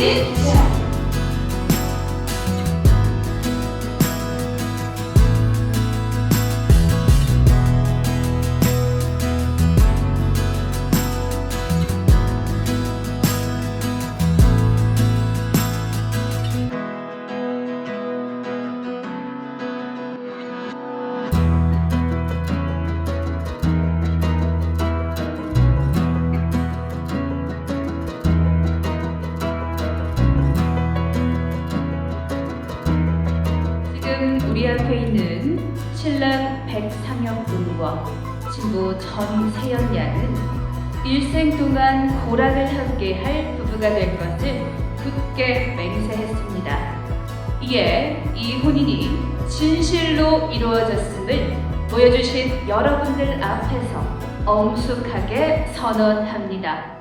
Yeah. 우리 앞에 있는 신랑 백상혁 군과 신부 전세연 양은 일생 동안 고락을 함께할 부부가 될 것을 굳게 맹세했습니다. 이에 이 혼인이 진실로 이루어졌음을 보여주신 여러분들 앞에서 엄숙하게 선언합니다.